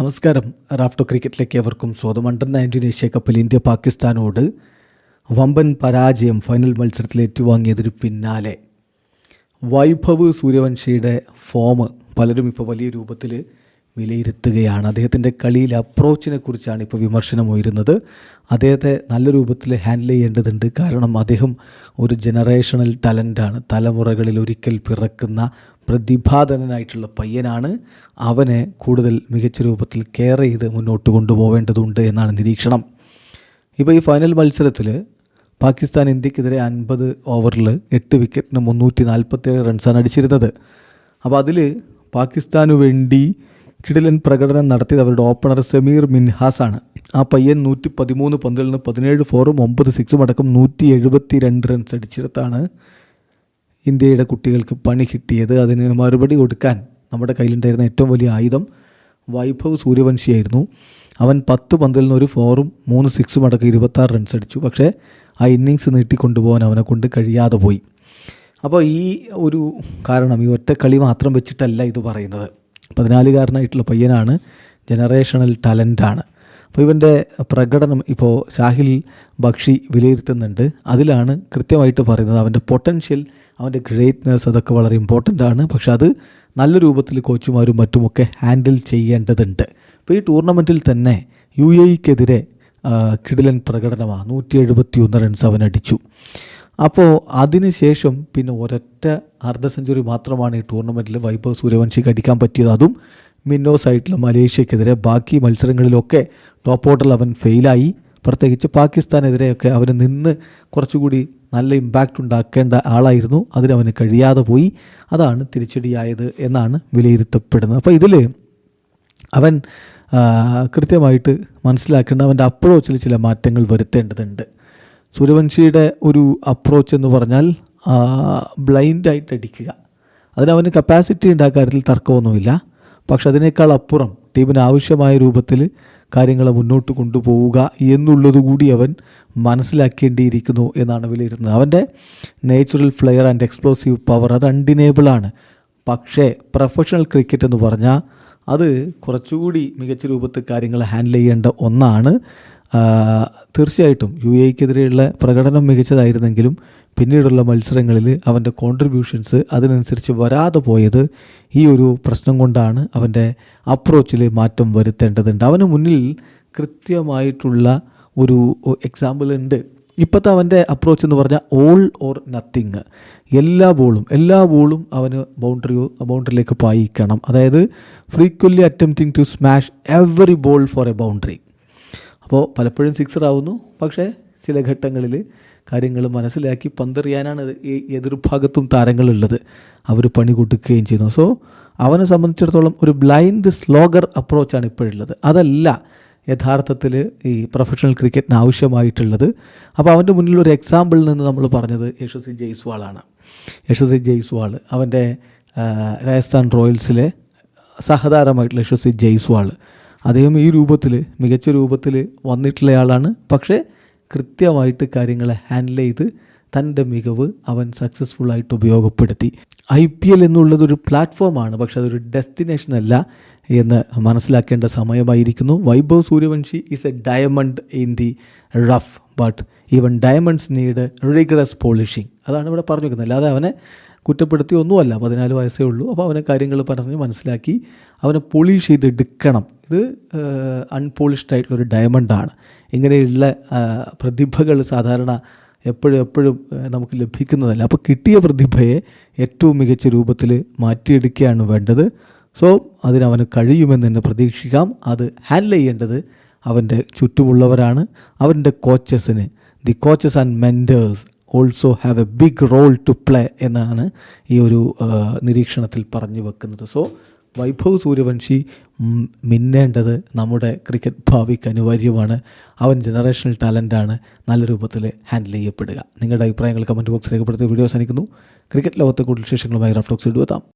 നമസ്കാരം. റാഫ്റ്റോ ക്രിക്കറ്റിലേക്ക് ഏവർക്കും സ്വാഗതം. അണ്ടർ നയന്റീൻ ഏഷ്യ കപ്പിൽ ഇന്ത്യ പാകിസ്ഥാനോട് വമ്പൻ പരാജയം ഫൈനൽ മത്സരത്തിൽ ഏറ്റുവാങ്ങിയതിന് പിന്നാലെ. വൈഭവ് സൂര്യവംശിയുടെ ഫോം പലരും ഇപ്പോൾ വലിയ രൂപത്തിൽ വിലയിരുത്തുകയാണ്. അദ്ദേഹത്തിന്റെ കളിയിൽ അപ്രോച്ചിനെ കുറിച്ചാണ് ഇപ്പോൾ വിമർശനം ഉയരുന്നത്. അദ്ദേഹത്തെ നല്ല രൂപത്തിൽ ഹാൻഡിൽ ചെയ്യേണ്ടതുണ്ട്. കാരണം അദ്ദേഹം ഒരു ജനറേഷണൽ ടാലന്റാണ് തലമുറകളിൽ ഒരിക്കൽ പിറക്കുന്ന പ്രതിഭാധനനായിട്ടുള്ള പയ്യനാണ്. അവനെ കൂടുതൽ മികച്ച രൂപത്തിൽ കെയർ ചെയ്ത് മുന്നോട്ട് കൊണ്ടുപോവേണ്ടതുണ്ട് എന്നാണ് നിരീക്ഷണം. ഇപ്പോൾ ഈ ഫൈനൽ മത്സരത്തിൽ പാകിസ്ഥാൻ ഇന്ത്യക്കെതിരെ അൻപത് ഓവറിൽ എട്ട് വിക്കറ്റിന് മുന്നൂറ്റി നാൽപ്പത്തേഴ് റൺസാണ് അടിച്ചിരുന്നത്. അപ്പോൾ അതിൽ പാകിസ്ഥാനു വേണ്ടി കിടിലൻ പ്രകടനം നടത്തിയത് അവരുടെ ഓപ്പണർ സമീർ ആണ്. ആ പയ്യൻ നൂറ്റി പതിമൂന്ന് പന്തിൽ നിന്ന് പതിനേഴ് ഫോറും ഒമ്പത് സിക്സും അടക്കം നൂറ്റി എഴുപത്തി രണ്ട് റൺസ് അടിച്ചെടുത്താണ് ഇന്ത്യയുടെ കുട്ടികൾക്ക് പണി കിട്ടിയത്. അതിന് മറുപടി കൊടുക്കാൻ നമ്മുടെ കയ്യിലുണ്ടായിരുന്ന ഏറ്റവും വലിയ ആയുധം വൈഭവ് സൂര്യവംശിയായിരുന്നു. അവൻ പത്ത് പന്തിൽ നിന്ന് ഒരു ഫോറും മൂന്ന് സിക്സും അടക്കം ഇരുപത്താറ് റൺസ് അടിച്ചു. പക്ഷേ ആ ഇന്നിങ്സ് നീട്ടിക്കൊണ്ടുപോകാൻ അവനെ കൊണ്ട് കഴിയാതെ പോയി. അപ്പോൾ ഈ ഒരു കാരണം ഈ ഒറ്റ കളി മാത്രം വെച്ചിട്ടല്ല ഇത് പറയുന്നത്. പതിനാലുകാരനായിട്ടുള്ള പയ്യനാണ് ജനറേഷണൽ ടാലന്റാണ് അപ്പോൾ ഇവന്റെ പ്രകടനം ഇപ്പോൾ ഷാഹിൽ ബക്ഷി വിലയിരുത്തുന്നുണ്ട്. അതിലാണ് കൃത്യമായിട്ട് പറയുന്നത് അവന്റെ പൊട്ടൻഷ്യൽ അവന്റെ ഗ്രേറ്റ്നെസ് അതൊക്കെ വളരെ ഇമ്പോർട്ടന്റ് ആണ്. പക്ഷെ അത് നല്ല രൂപത്തിൽ കോച്ചുമാരും മറ്റുമൊക്കെ ഹാൻഡിൽ ചെയ്യേണ്ടതുണ്ട്. അപ്പോൾ ഈ ടൂർണമെന്റിൽ തന്നെ യു എക്കെതിരെ കിടിലൻ പ്രകടനമാണ്. നൂറ്റി എഴുപത്തി ഒന്ന് റൺസ് അവൻ അടിച്ചു അപ്പോൾ അതിനുശേഷം പിന്നെ ഒരൊറ്റ അർദ്ധ സെഞ്ചുറി മാത്രമാണ് ഈ ടൂർണമെന്റിൽ വൈഭവ് സൂര്യവംശിക്ക് അടിക്കാൻ പറ്റിയത്. അതും മിന്നോസ് ആയിട്ടുള്ള മലേഷ്യക്കെതിരെ ബാക്കി മത്സരങ്ങളിലൊക്കെ ടോപ്പ് ഓർഡറിൽ അവൻ ഫെയിലായി പ്രത്യേകിച്ച് പാകിസ്ഥാനെതിരെയൊക്കെ അവന് നിന്ന് കുറച്ചുകൂടി നല്ല ഇമ്പാക്റ്റ് ഉണ്ടാക്കേണ്ട ആളായിരുന്നു. അതിനവന് കഴിയാതെ പോയി. അതാണ് തിരിച്ചടിയായത് എന്നാണ് വിലയിരുത്തപ്പെടുന്നത്. അപ്പോൾ ഇതിൽ അവൻ കൃത്യമായിട്ട് മനസ്സിലാക്കേണ്ട അവന്റെ അപ്രോച്ചിൽ ചില മാറ്റങ്ങൾ വരുത്തേണ്ടതുണ്ട്. സൂര്യവംശിയുടെ ഒരു അപ്രോച്ച് എന്ന് പറഞ്ഞാൽ ബ്ലൈൻഡായിട്ട് അടിക്കുക. അതിനവന് കപ്പാസിറ്റി ഉണ്ട് കാര്യത്തിൽ തർക്കമൊന്നുമില്ല. പക്ഷെ അതിനേക്കാൾ അപ്പുറം ടീമിന് ആവശ്യമായ രൂപത്തിൽ കാര്യങ്ങളെ മുന്നോട്ട് കൊണ്ടുപോവുക എന്നുള്ളത് കൂടി അവൻ മനസ്സിലാക്കേണ്ടിയിരിക്കുന്നു എന്നാണ് വിലയിരുന്നത് അവന്റെ natural flair and explosive power അത് അൺഡിനേബിളാണ് പക്ഷേ പ്രൊഫഷണൽ ക്രിക്കറ്റ് എന്ന് പറഞ്ഞാൽ അത് കുറച്ചുകൂടി മികച്ച രൂപത്തിൽ കാര്യങ്ങൾ ഹാൻഡിൽ ചെയ്യേണ്ട ഒന്നാണ്. തീർച്ചയായിട്ടും യു എക്കെതിരെയുള്ള പ്രകടനം മികച്ചതായിരുന്നെങ്കിലും പിന്നീടുള്ള മത്സരങ്ങളിൽ അവന്റെ കോൺട്രിബ്യൂഷൻസ് അതിനനുസരിച്ച് വരാതെ പോയത് ഈ ഒരു പ്രശ്നം കൊണ്ടാണ് അവന്റെ അപ്രോച്ചിൽ മാറ്റം വരുത്തേണ്ടതുണ്ട്. അവന് മുന്നിൽ കൃത്യമായിട്ടുള്ള ഒരു എക്സാമ്പിൾ ഉണ്ട്. ഇപ്പോഴത്തെ അവന്റെ അപ്രോച്ച് എന്ന് പറഞ്ഞാൽ ഓൾ ഓർ നത്തിങ് എല്ലാ ബോളും എല്ലാ ബോളും അവന് ബൗണ്ടറി ബൗണ്ടറിയിലേക്ക് പായിക്കണം. അതായത് frequently attempting to smash every ball for a boundary അപ്പോൾ പലപ്പോഴും സിക്സർ ആവുന്നു. പക്ഷേ ചില ഘട്ടങ്ങളിൽ കാര്യങ്ങൾ മനസ്സിലാക്കി പന്തെറിയാനാണ് ഈ എതിർഭാഗത്തും താരങ്ങളുള്ളത്. അവർ പണി കൊടുക്കുകയും ചെയ്യുന്നു. സോ അവനെ സംബന്ധിച്ചിടത്തോളം ഒരു ബ്ലൈൻഡ് സ്ലോഗർ അപ്രോച്ചാണ് ഇപ്പോഴുള്ളത്. അതല്ല യഥാർത്ഥത്തിൽ ഈ പ്രൊഫഷണൽ ക്രിക്കറ്റിന് ആവശ്യമായിട്ടുള്ളത്. അപ്പോൾ അവന്റെ മുന്നിൽ ഒരു എക്സാമ്പിളിൽ നിന്ന് നമ്മൾ പറഞ്ഞത് യശസ്വി ജയ്സ്വാളാണ്. യശസ്വി ജയ്സ്വാൾ അവന്റെ രാജസ്ഥാൻ റോയൽസിലെ സഹതാരമായിട്ടുള്ള യശസ്വി ജയ്സ്വാൾ. അദ്ദേഹം ഈ രൂപത്തിൽ മികച്ച രൂപത്തിൽ വന്നിട്ടുള്ളയാളാണ്. പക്ഷേ കൃത്യമായിട്ട് കാര്യങ്ങളെ ഹാൻഡിൽ ചെയ്ത് തന്റെ മികവ് അവൻ സക്സസ്ഫുള്ളായിട്ട് ഉപയോഗപ്പെടുത്തി. ഐ പി എൽ എന്നുള്ളതൊരു പ്ലാറ്റ്ഫോമാണ് പക്ഷെ അതൊരു ഡെസ്റ്റിനേഷൻ അല്ല എന്ന് മനസ്സിലാക്കേണ്ട സമയമായിരിക്കുന്നു. Vaibhav Suryavanshi is a diamond in the rough but even diamonds need rigorous polishing അതാണ് ഇവിടെ പറഞ്ഞു വെക്കുന്നത് അല്ലാതെ അവനെ കുറ്റപ്പെടുത്തി ഒന്നുമല്ല പതിനാല് വയസ്സേ ഉള്ളൂ. അപ്പോൾ അവനെ കാര്യങ്ങൾ പറഞ്ഞ് മനസ്സിലാക്കി അവനെ പോളിഷ് ചെയ്തെടുക്കണം. ഇത് അൺപോളിഷ്ഡ് ആയിട്ടുള്ള ഒരു ഡയമണ്ടാണ് ഇങ്ങനെയുള്ള പ്രതിഭകൾ സാധാരണ എപ്പോഴും എപ്പോഴും നമുക്ക് ലഭിക്കുന്നതല്ല. അപ്പോൾ കിട്ടിയ പ്രതിഭയെ ഏറ്റവും മികച്ച രൂപത്തിൽ മാറ്റിയെടുക്കുകയാണ് വേണ്ടത്. സോ അതിനവന് കഴിയുമെന്ന് തന്നെ പ്രതീക്ഷിക്കാം. അത് ഹാൻഡിൽ ചെയ്യേണ്ടത് അവന്റെ ചുറ്റുമുള്ളവരാണ്. അവന്റെ കോച്ചസിന് the coaches and mentors also have a big role to play എന്നാണ് ഈ ഒരു നിരീക്ഷണത്തിൽ പറഞ്ഞു വെക്കുന്നത്. സോ വൈഭവ് സൂര്യവംശി മിന്നേണ്ടത് നമ്മുടെ ക്രിക്കറ്റ് ഭാവിക്ക് അനിവാര്യമാണ്. അവൻ ജനറേഷണൽ ടാലന്റാണ് നല്ല രൂപത്തിൽ ഹാൻഡിൽ ചെയ്യപ്പെടുക. നിങ്ങളുടെ അഭിപ്രായങ്ങൾ കമന്റ് ബോക്സ് രേഖപ്പെടുത്തി വീഡിയോ അവസാനിക്കുന്നു. ക്രിക്കറ്റ് ലോകത്തെ കൂടുതൽ വിശേഷങ്ങളുമായി റഫ്ലോക്സ് ഇടുവെത്താം